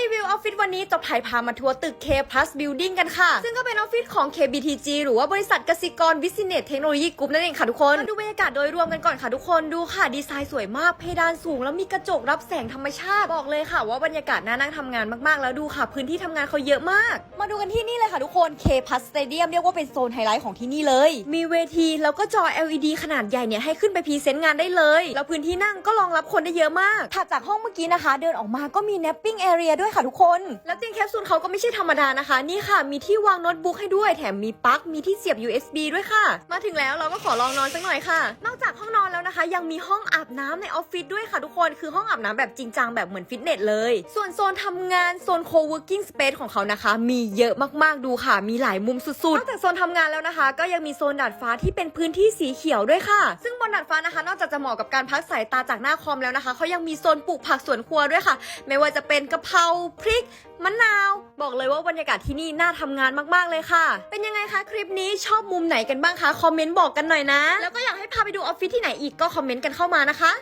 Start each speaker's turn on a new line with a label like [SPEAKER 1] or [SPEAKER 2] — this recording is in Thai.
[SPEAKER 1] รีวิวออฟฟิศวันนี้จะพายพามาทัวร์ตึก K Plus Building กันค่ะ ซึ่งก็เป็นออฟฟิศของ KBTG หรือว่าบริษัทกสิกรวิสิเนตเทคโนโลยีกรุ๊ปนั่นเองค่ะทุกคนมาดูบรรยากาศโดยรวมกันก่อนค่ะทุกคนดูค่ะ ดีไซน์สวยมากเพดานสูง แล้วมีกระจกรับแสงธรรมชาติ บอกเลยค่ะ ว่าบรรยากาศน่านั่งทำงานมากๆ แล้วดูค่ะ พื้นที่ทำงานเขาเยอะมาก มาดูกันที่นี่เลยค่ะทุกคน K Plus Stadium เรียกว่าเป็นโซนไฮไลท์ของที่นี่เลย มีเวทีแล้วก็จอ LED ขนาดใหญ่เนี่ยให้ขึ้นไปพรีเซนต์งานได้เลยแล้วพื้นที่นั่งก็รองรับคนได้เยอะมากถัดจากห้องเมื่อกี้นะคะ เดินออกมาก็มี napping area ด้วยค่ะทุกคน แล้วเตียงแคปซูลเขาก็ไม่ใช่ธรรมดานะคะ นี่ค่ะ มีที่วางโน้ตบุ๊กให้ด้วย แถมมีปลั๊ก มีที่เสียบ USB ด้วยค่ะ มาถึงแล้วเราก็ขอลองนอนสักหน่อยค่ะ นอกจากห้องนอนแล้วนะคะ ยังมีห้องอาบน้ำในออฟฟิศด้วยค่ะทุกคน คือห้องอาบน้ำแบบจริงจังแบบเหมือนฟิตเนสเลย ส่วนโซนทำงานโซน co-working space ของเขานะคะ มีเยอะมากๆดูค่ะ มีหลายมุมสุดๆนอกจากโซนทำงานแล้วนะคะ ก็ยังมีโซนดาดฟ้าที่เป็นพื้นที่สีเขียวด้วยค่ะ ซึ่งบนดาดฟ้านะคะ นอกจากจะเหมาะกับการพักสายตาจากหน้าคอมแล้วนะคะเขายังมีโซนปลูกผักสวนครัวด้วยค่ะ ไม่ว่าจะเป็นกะเพราาพริกมะนาว บอกเลยว่าบรรยากาศที่นี่น่าทำงานมากๆเลยค่ะ เป็นยังไงคะคลิปนี้ชอบมุมไหนกันบ้างคะคอมเมนต์บอกกันหน่อยนะ แล้วก็อยากให้พาไปดูออฟฟิศที่ไหนอีกก็คอมเมนต์กันเข้ามานะคะ